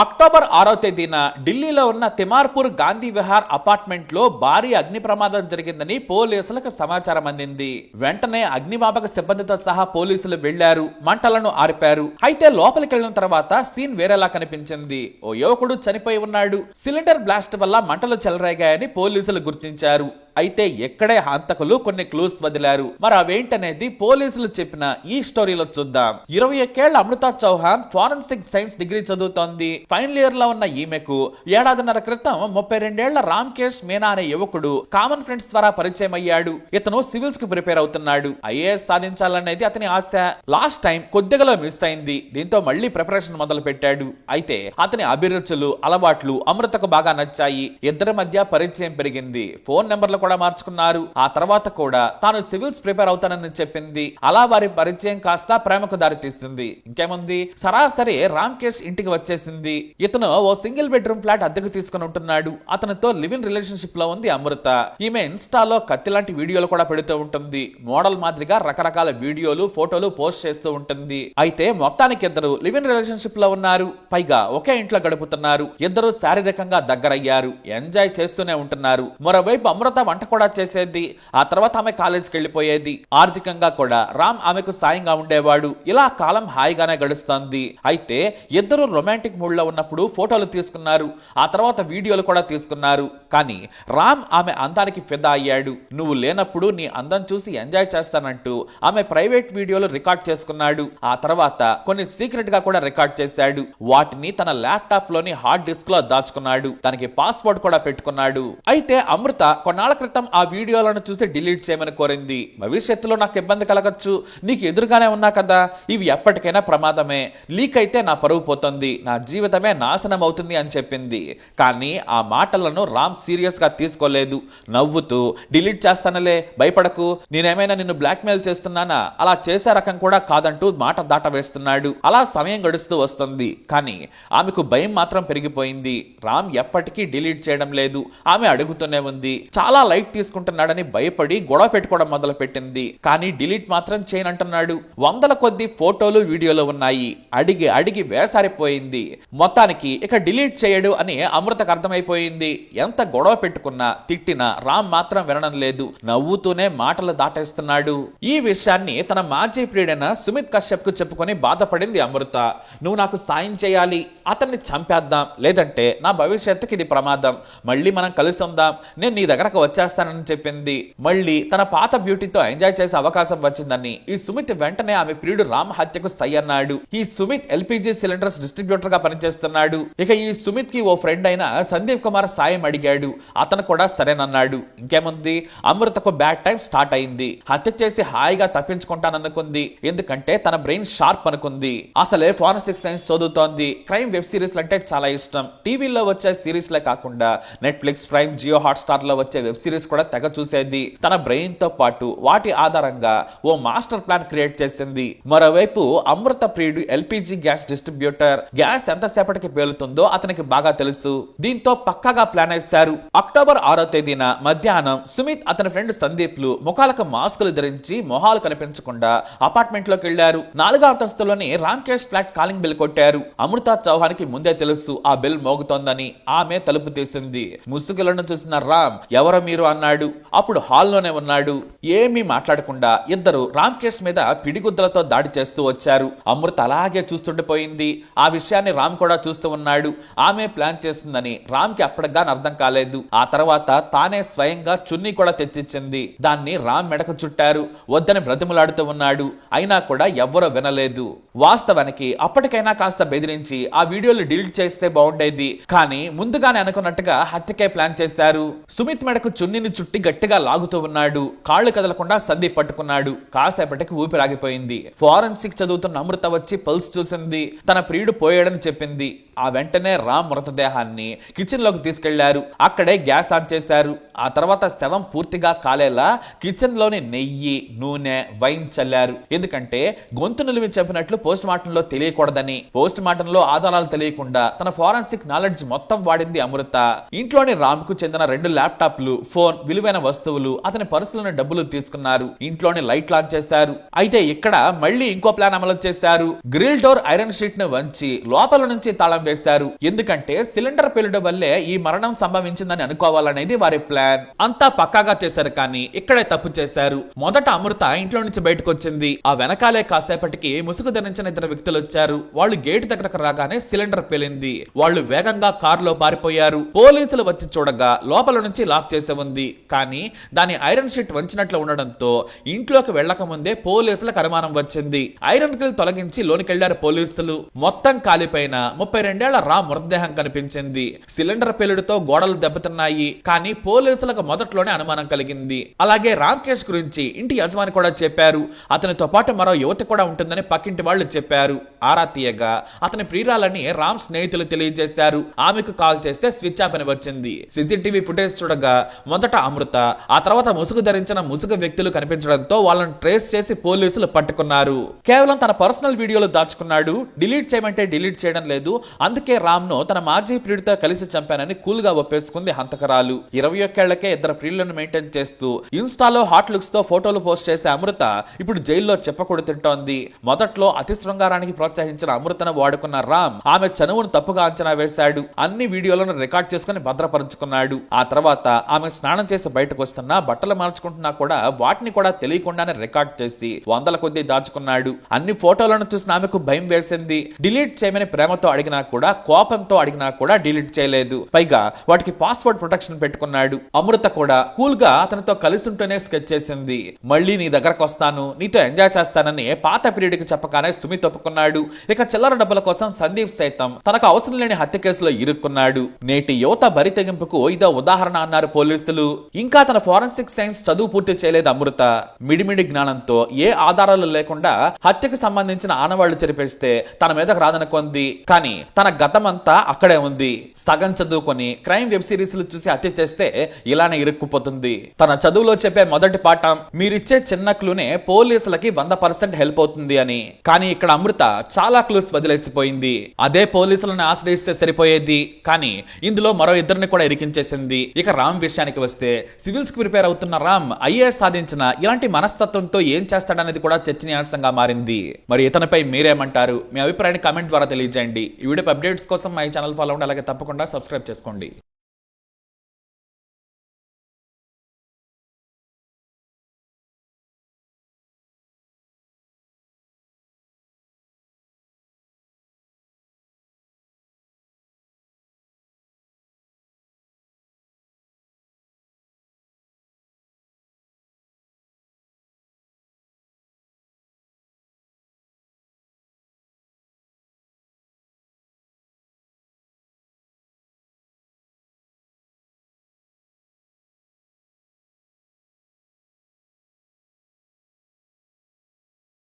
October ఆరో తేదీన ఢిల్లీలో ఉన్న తిమార్పూర్ గాంధీ విహార్ అపార్ట్మెంట్లో భారీ అగ్ని ప్రమాదం జరిగిందని పోలీసులకు సమాచారం అందింది. వెంటనే అగ్నిమాపక సిబ్బందితో సహా పోలీసులు వెళ్ళారు మంటలను ఆర్పారు. అయితే లోపలికి వెళ్ళిన తర్వాత సీన్ వేరేలా కనిపించింది. ఓ యువకుడు చనిపోయి ఉన్నాడు. సిలిండర్ బ్లాస్ట్ వల్ల మంటలు చెలరేగాయని పోలీసులు గుర్తించారు. అయితే ఎక్కడే హంతకులు కొన్ని క్లూస్ వదిలారు. మరి అవేంటనేది పోలీసులు చెప్పిన ఈ స్టోరీలో చూద్దాం. ఇరవై ఒక్కేళ్ళ Amrita Chauhan forensic science degree చదువుతోంది. ఫైనల్ ఇయర్లో ఉన్న ఈమెకు ఏడాదిన్నర క్రితం ముప్పై రెండేళ్ళ రామ్కేష్ మీనా అనే యువకుడు కామన్ ఫ్రెండ్స్ ద్వారా పరిచయం అయ్యాడు. ఇతను సివిల్స్కి ప్రిపేర్ అవుతున్నాడు. ఐఏఎస్ సాధించాలనేది అతని ఆశ. లాస్ట్ టైం కొద్దిగా మిస్ అయింది. దీంతో మళ్ళీ ప్రిపరేషన్ మొదలు పెట్టాడు అయితే అతని అభిరుచులు అలవాట్లు అమృతకు బాగా నచ్చాయి. ఇద్దరి మధ్య పరిచయం పెరిగింది. ఫోన్ నెంబర్లు కూడా మార్చుకున్నారు. ఆ తర్వాత కూడా తాను సివిల్స్ ప్రిపేర్ అవుతానని చెప్పింది. అలా వారి పరిచయం కాస్త ప్రేమకు దారితీసింది. ఇంకేముంది? సరాసరి రామ్కేష్ ఇంటికి వచ్చేసింది. ఇతను ఓ సింగిల్ బెడ్రూమ్ ఫ్లాట్ అద్దెకు తీసుకుని ఉంటున్నాడు. అతనితో లివ్ ఇన్ రిలేషన్షిప్లో ఉంది అమృత. ఈమె ఇన్స్టాలో కత్తి లాంటి వీడియోలు కూడా పెడుతూ ఉంటుంది. మోడల్ మాదిరిగా రకరకాల వీడియోలు ఫోటోలు పోస్ట్ చేస్తూ ఉంటుంది. అయితే మొత్తానికి ఇద్దరు లివ్ ఇన్ రిలేషన్షిప్లో ఉన్నారు. పైగా ఒకే ఇంట్లో గడుపుతున్నారు. ఇద్దరు శారీరకంగా దగ్గరయ్యారు. ఎంజాయ్ చేస్తూనే ఉంటున్నారు. మరోవైపు అమృత వంట కూడా చేసేది ఆ తర్వాత ఆమె కాలేజ్కి వెళ్ళిపోయేది. ఆర్థికంగా కూడా రామ్ ఆమెకు సాయంగా ఉండేవాడు. ఇలా కాలం హాయిగానే గడుస్తోంది. అయితే ఇద్దరు రొమాంటిక్ మూడ్లో ఉన్నప్పుడు ఫోటోలు తీసుకున్నారు. ఆ తర్వాత వీడియోలు కూడా తీసుకున్నారు. కానీ రామ్ ఆమె అందానికి ఫిదా అయ్యాడు. నువ్వు లేనప్పుడు నీ అందం చూసి ఎంజాయ్ చేస్తానంటూ ఆమె ప్రైవేట్ వీడియోలు రికార్డ్ చేసుకున్నాడు. ఆ తర్వాత కొన్ని సీక్రెట్గా కూడా రికార్డ్ చేశాడు. వాటిని తన ల్యాప్టాప్లోని హార్డ్ డిస్క్లో దాచుకున్నాడు. తనకి పాస్వర్డ్ కూడా పెట్టుకున్నాడు. అయితే అమృత కొన్నాళ్ళ క్రితం ఆ వీడియోలను చూసి డిలీట్ చేయమని కోరింది. భవిష్యత్తులో నాకు ఇబ్బంది కలగచ్చు. నీకు ఎదురుగానే ఉన్నా కదా. ఇవి ఎప్పటికైనా ప్రమాదమే. లీక్ అయితే నా పరువు పోతుంది. నా జీవితమే నాశనం అవుతుంది అని చెప్పింది. కానీ ఆ మాటలను రామ్ సీరియస్గా తీసుకోలేదు. నవ్వుతూ డిలీట్ చేస్తానలే భయపడకు. నేనేమైనా నిన్ను బ్లాక్మెయిల్ చేస్తున్నానా? అలా చేసే రకం కూడా కాదంటూ మాట దాట వేస్తున్నాడు. అలా సమయం గడుస్తూ వస్తుంది. కానీ ఆమెకు భయం మాత్రం పెరిగిపోయింది. రామ్ ఎప్పటికీ డిలీట్ చేయడం లేదు. ఆమె అడుగుతూనే ఉంది. చాలా లైట్ తీసుకుంటున్నాడని భయపడి గొడవ పెట్టుకోవడం మొదలు పెట్టింది కానీ డిలీట్ మాత్రం చేయనంటున్నాడు. వందల కొద్ది ఫోటోలు వీడియోలు ఉన్నాయి. అడిగి అడిగి వేసారిపోయింది. మొత్తానికి ఇక డిలీట్ చేయడు అని అమృతకు అర్థమైపోయింది. ఎంత గొడవ పెట్టుకున్నా తిట్టినా రామ్ మాత్రం వినడం లేదు. నవ్వుతూనే మాటలు దాటేస్తున్నాడు. ఈ విషయాన్ని తన మాజీ ప్రియుడైన సుమిత్ కశ్యప్కు చెప్పుకొని బాధపడింది అమృత. నువ్వు నాకు సాయం చేయాలి. అతన్ని చంపేద్దాం. లేదంటే నా భవిష్యత్తుకి ఇది ప్రమాదం. మళ్ళీ మనం కలిసి ఉందాం నేను నీ దగ్గరకు చేస్తానని చెప్పింది. మళ్ళీ తన పాత బ్యూటీతో ఎంజాయ్ చేసే అవకాశం వచ్చిందని ఈ సుమిత్ వెంటనే ఆమె ప్రియుడు రామ్ హత్యకు సై అన్నాడు. ఈ సుమిత్ ఎల్పిజి సిలిండర్స్ డిస్ట్రిబ్యూటర్గా పనిచేస్తున్నాడు. ఇక ఈ సుమిత్కి ఓ ఫ్రెండ్ అయిన సందీప్ కుమార్ సాయం అడిగాడు. అతను కూడా సరేనన్నాడు. ఇంకేముంది? అమృతకు బ్యాడ్ టైం స్టార్ట్ అయింది. హత్య చేసి హాయిగా తప్పించుకుంటాననుకుంది. ఎందుకంటే తన బ్రెయిన్ షార్ప్ అనుకుంది. అసలే ఫారెన్సిక్ సైన్స్ చదువుతోంది. క్రైమ్ వెబ్ సిరీస్లు అంటే చాలా ఇష్టం. టీవీలో వచ్చే సిరీస్లే కాకుండా నెట్ఫ్లిక్స్ ప్రైమ్ జియో హాట్ స్టార్లో వచ్చే వెబ్ సిరీస్ కూడా తెగ చూసేది. తన బ్రెయిన్తో పాటు వాటి ఆధారంగా ఓ మాస్టర్ ప్లాన్ క్రియేట్ చేసింది. మరోవైపు అమృత ప్రియుడు ఎల్పిజి గ్యాస్ డిస్ట్రిబ్యూటర్. గ్యాస్ ఎంతసేపటికి పేలుతుందో అతనికి బాగా తెలుసు. దీంతో పక్కాగా ప్లాన్ వేశారు. అక్టోబర్ ఆరో తేదీన మధ్యాహ్నం సుమిత్ అతని ఫ్రెండ్ సందీప్లు ముఖాలకు మాస్కులు ధరించి మొహాలు కనిపించకుండా అపార్ట్మెంట్లోకి వెళ్ళారు నాలుగో అంతస్తులోని రామ్కేష్ ఫ్లాట్ కాలింగ్ బిల్ కొట్టారు. అమృత చౌహాన్కి ముందే తెలుసు ఆ బిల్ మోగుతోందని. ఆమె తలుపు తీసింది. ముసుగులను చూసిన రామ్ ఎవరో మీరు? అన్నాడు. అప్పుడు హాల్లోనే ఉన్నాడు. ఏమీ మాట్లాడకుండా ఇద్దరు రామ్కేష్ మీద పిడిగుద్దలతో దాడి చేస్తూ వచ్చారు. అమృత అలాగే చూస్తుండిపోయింది ఆ విషయాన్ని రామ్ కూడా చూస్తూ ఉన్నాడు. ఆమె ప్లాన్ చేసిందని రామ్కి అప్పటిగా అర్థం కాలేదు. ఆ తర్వాత తానే స్వయంగా చున్నీ కూడా తెచ్చిచ్చింది. దాన్ని రామ్ మెడకు చుట్టారు. వద్దని బ్రతిమలాడుతూ ఉన్నాడు. అయినా కూడా ఎవ్వరూ వినలేదు. వాస్తవానికి అప్పటికైనా కాస్త బెదిరించి ఆ వీడియోలు డిలీట్ చేస్తే బాగుండేది. కానీ ముందుగానే అనుకున్నట్టుగా హత్యకే ప్లాన్ చేశారు. సుమిత్ మెడకు చున్నీని చుట్టి గట్టిగా లాగుతూ ఉన్నాడు. కాళ్ళు కదలకుండా సందీప్ పట్టుకున్నాడు. కాసేపటికి ఊపిరాగిపోయింది ఫారెన్సిక్ చదువుతున్న అమృత వచ్చి పల్స్ చూసింది. తన ప్రియుడు పోయాడని చెప్పింది. ఆ వెంటనే రామ్ మృతదేహాన్ని కిచెన్లోకి తీసుకెళ్ళారు. అక్కడే గ్యాస్ ఆన్ చేశారు. ఆ తర్వాత శవం పూర్తిగా కాలేలా కిచెన్లోని నెయ్యి నూనె వైన్ చల్లారు. ఎందుకంటే గొంతు నిలిమి చెప్పినట్లు పోస్ట్ మార్టం లో తెలియకూడదని పోస్ట్ మార్టం లో ఆధారాలు తెలియకుండా తన ఫారెన్సిక్ నాలెడ్జ్ మొత్తం వాడింది అమృత. ఇంట్లోని రామ్కు చెందిన రెండు ల్యాప్టాప్లు ఫోన్ విలువైన వస్తువులు అతని పర్సులోని డబ్బులు తీసుకున్నారు. ఇంట్లోనే లైట్ లాక్ చేశారు. అయితే ఇక్కడ మళ్ళీ ఇంకో ప్లాన్ అమలు చేశారు. గ్రిల్ డోర్ ఐరన్ షీట్ను వంచి లోపల నుంచి తాళం వేశారు. ఎందుకంటే సిలిండర్ పేలుడు వల్లే ఈ మరణం సంభవించిందని అనుకోవాలనేది వారి ప్లాన్. అంతా పక్కాగా చేశారు కానీ ఇక్కడే తప్పు చేశారు. మొదట అమృత ఇంట్లో నుంచి బయటకు వచ్చింది ఆ వెనకాలే కాసేపటికి ముసుగు ధరించిన ఇద్దరు వ్యక్తులు వచ్చారు వాళ్ళు గేట్ దగ్గరకు రాగానే సిలిండర్ పేలింది. వాళ్ళు వేగంగా కారులో పారిపోయారు. పోలీసులు వచ్చి చూడగా లోపల నుంచి లాక్ చేసే ఉంది. కానీ దాని ఐరన్ షీట్ వంచినట్లు ఉండడంతో ఇంట్లోకి వెళ్ళక ముందే పోలీసులకు అనుమానం వచ్చింది. ఐరన్ కిల్ తొలగించి లోనికెళ్ళారు పోలీసులు. మొత్తం కాలిపైన ముప్పై రెండేళ్ళ రా మృతదేహం కనిపించింది. సిలిండర్ పేలుడుతో గోడలు దెబ్బతిన్నాయి. కానీ పోలీసులకు మొదట్లోనే అనుమానం కలిగింది. అలాగే రామకేష్ గురించి ఇంటి యజమాని కూడా చెప్పారు. అతనితో పాటు మరో యువతి కూడా ఉంటుందని పక్కింటి వాళ్ళు చెప్పారు. ఆరా తీయగా అతని ప్రియురాలని రామ్ స్నేహితులు తెలియజేశారు. ఆమెకు కాల్ చేస్తే స్విచ్ ఆఫ్ అని వచ్చింది. సీసీటీవీ ఫుటేజ్ చూడగా మొదట అమృత ఆ తర్వాత ముసుగు ధరించిన ముసుగు వ్యక్తులు కనిపించడంతో వాళ్ళని ట్రేస్ చేసి పోలీసులు పట్టుకున్నారు. కేవలం తన పర్సనల్ వీడియోలు దాచుకున్నాడు. డిలీట్ చేయమంటే డిలీట్ చేయడం లేదు. అందుకే రామ్ను తన మాజీ ప్రియుడితో కలిసి చంపానని కూల్గా ఒప్పేసుకుంది హంతకరాలు. ఇరవై ఒక్కేళ్ళకే ఇద్దరు ప్రియులను మెయింటైన్ చేస్తూ ఇన్స్టాలో హాట్ లుక్స్తో ఫోటోలు పోస్ట్ చేసే అమృత ఇప్పుడు జైల్లో చెప్పకూడదు తింటోంది. మొదట్లో అతి శృంగారానికి ప్రోత్సహించిన అమృతను వాడుకున్న రామ్ ఆమె చనువును తప్పుగా అంచనా వేశాడు. అన్ని వీడియోలను రికార్డ్ చేసుకుని భద్రపరుచుకున్నాడు. ఆ తర్వాత ఆమె స్నానం చేసి బయటకు వస్తున్నా బట్టలు మార్చుకుంటున్నా కూడా వాటిని కూడా తెలియకుండానే రికార్డ్ చేసి వందల కొద్దీ దాచుకున్నాడు. అన్ని ఫోటోలను చూసిన ఆమెకు భయం వేసింది. డిలీట్ చేయమని ప్రేమతో అడిగినా కూడా కోపంతో అడిగినా కూడా డిలీట్ చేయలేదు. పైగా వాటికి పాస్వర్డ్ ప్రొటెక్షన్ పెట్టుకున్నాడు. అమృత కూడా కూల్గా అతనితో కలిసి ఉంటూనే స్కెచ్ చేసింది. మళ్ళీ నీ దగ్గరకు వస్తాను. నీతో ఎంజాయ్ చేస్తానని పాత పీరియడ్కి చెప్పగానే సుమిత్ ఒప్పుకున్నాడు ఇక చిల్లర డబ్బుల కోసం సందీప్ సైతం తనకు అవసరం లేని హత్య కేసులో ఇరుక్కున్నాడు. నేటి యువత బరి తెగింపుకు ఇదో ఉదాహరణ అన్నారు పోలీసులు. ఇంకా తన ఫోరెన్సిక్ సైన్స్ చదువు పూర్తి చేయలేదు అమృత. మిడిమిడి జ్ఞానంతో ఏ ఆధారాలు లేకుండా హత్యకు సంబంధించిన ఆనవాళ్ళు చెరిపేస్తే తన మీదకు రాదనుకుంది కానీ తన గతమంతా అక్కడే ఉంది. సగం చదువుకొని క్రైమ్ వెబ్ సిరీస్లు చూసి హత్య చేస్తే ఇలానే ఇరుక్కుపోతుంది. తన చదువులో చెప్పే మొదటి పాఠం మీరిచ్చే చిన్న క్లూనే పోలీసులకి వంద పర్సెంట్ హెల్ప్ అవుతుంది అని. కానీ ఇక్కడ అమృత చాలా క్లూస్ వదిలేసిపోయింది. అదే పోలీసులను ఆశ్రయిస్తే సరిపోయేది. కానీ ఇందులో మరో ఇద్దరిని కూడా ఇరికించేసింది. ఇక రామ్ విషయానికి వస్తే సివిల్స్కి ప్రిపేర్ అవుతున్న రామ్ ఐఏఎస్ సాధించిన ఇలాంటి మనస్తత్వంతో ఏం చేస్తాడనేది కూడా చర్చనీయాంశంగా మారింది. మరి ఇతనిపై మీరేమంటారు? మీ అభిప్రాయాన్ని కామెంట్ ద్వారా తెలియజేయండి. ఈ వీడియో అప్డేట్స్ కోసం మా ఛానల్ ఫాలో అవ్వండి. అలాగే తప్పకుండా సబ్స్క్రైబ్ చేసుకోండి.